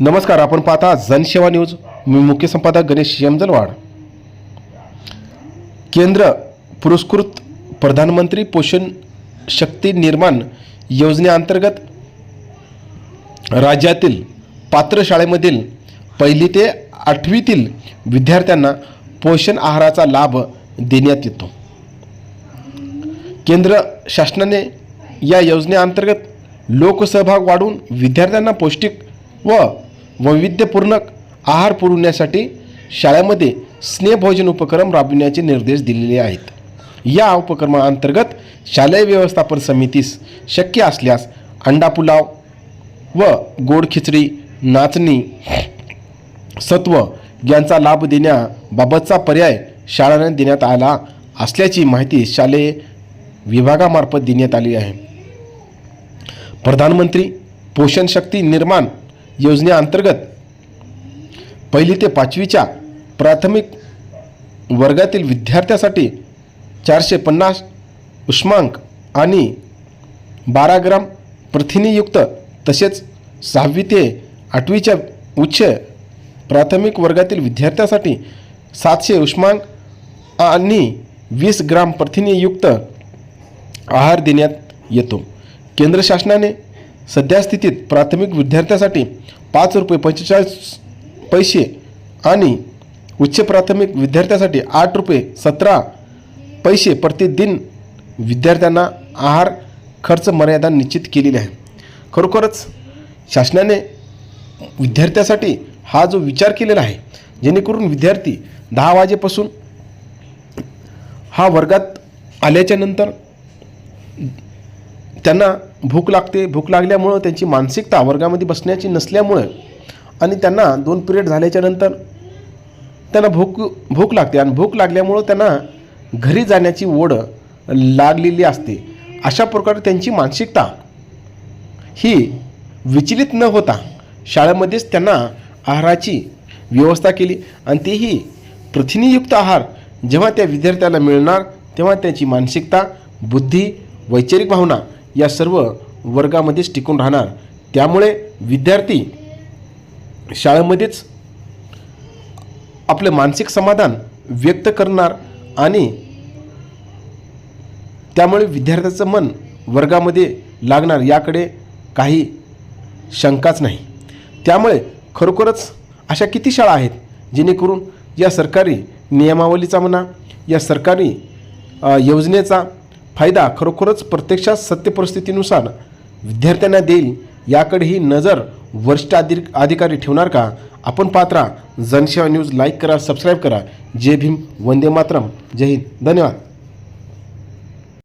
नमस्कार आपण पाहता जनसेवा न्यूज. मी मुख्य संपादक गणेश यमजलवाड. केंद्र पुरस्कृत प्रधानमंत्री पोषण शक्ती निर्माण योजनेअंतर्गत राज्यातील पात्र शाळेमधील पहिली ते आठवीतील विद्यार्थ्यांना पोषण आहाराचा लाभ देण्यात येतो. केंद्र शासनाने या योजनेअंतर्गत लोकसहभाग वाढून विद्यार्थ्यांना पौष्टिक व वैविध्यपूर्ण आहार पुरवण्यासाठी शाळेमध्ये स्नेहभोजन उपक्रम राबविण्याचे निर्देश दिलेले आहेत. या उपक्रमाअंतर्गत शालेय व्यवस्थापन समितीस शक्य असल्यास अंडा पुलाव व गोड खिचडी नाचणी सत्व यांचा लाभ देण्याबाबतचा पर्याय शाळांना देण्यात आला असल्याची माहिती शालेय विभागामार्फत देण्यात आली आहे. प्रधानमंत्री पोषण शक्ती निर्माण योजनेअंतर्गत पहिली ते पाचवीच्या प्राथमिक वर्गातील विद्यार्थ्यासाठी चारशे पन्नास उष्मांक आणि बारा ग्राम प्रथिनेयुक्त तसेच सहावी ते आठवीच्या उच्च प्राथमिक वर्गातील विद्यार्थ्यासाठी सातशे उष्मांक आणि वीस ग्राम प्रथिनेयुक्त आहार देण्यात येतो. केंद्र शासनाने सध्या स्थितीत प्राथमिक विद्यार्थ्यासाठी पाच रुपये पंचेचाळीस पैसे आणि उच्च प्राथमिक विद्यार्थ्यासाठी आठ रुपये सतरा पैसे प्रतिदिन विद्यार्थ्यांना आहार खर्च मर्यादा निश्चित केलेली आहे. खरोखरच शासनाने विद्यार्थ्यासाठी हा जो विचार केलेला आहे जेणेकरून विद्यार्थी दहा वाजेपासून हा वर्गात आल्याच्यानंतर त्यांना भूक लागते भूक लागल्यामुळं त्यांची मानसिकता वर्गामध्ये बसण्याची नसल्यामुळं आणि त्यांना दोन पिरियड झाल्याच्यानंतर त्यांना भूक भूक लागते आणि भूक लागल्यामुळं त्यांना घरी जाण्याची ओढ लागलेली असते. अशा प्रकारे त्यांची मानसिकता ही विचलित न होता शाळेमध्येच त्यांना आहाराची व्यवस्था केली आणि तेही प्रथिनीयुक्त आहार जेव्हा त्या विद्यार्थ्याला मिळणार तेव्हा त्याची मानसिकता बुद्धी वैचारिक भावना या सर्व वर्गामध्येच टिकून राहणार. त्यामुळे विद्यार्थी शाळेमध्येच आपलं मानसिक समाधान व्यक्त करणार आणि त्यामुळे विद्यार्थ्याचं मन वर्गामध्ये लागणार याकडे काही शंकाच नाही. त्यामुळे खरोखरच अशा किती शाळा आहेत जेणेकरून या सरकारी नियमावलीचा म्हणा या सरकारी योजनेचा फायदा खरोखरच प्रत्यक्षात सत्य परिस्थितीनुसार विद्यार्थ्यांना देईल याकडे ही नजर वरिष्ठ अधिक अधिकारी ठेवणार का? आपण पात्रा जनसेवा न्यूज लाईक करा सबस्क्राईब करा. जय भीम वंदे मातरम. जय हिंद. धन्यवाद.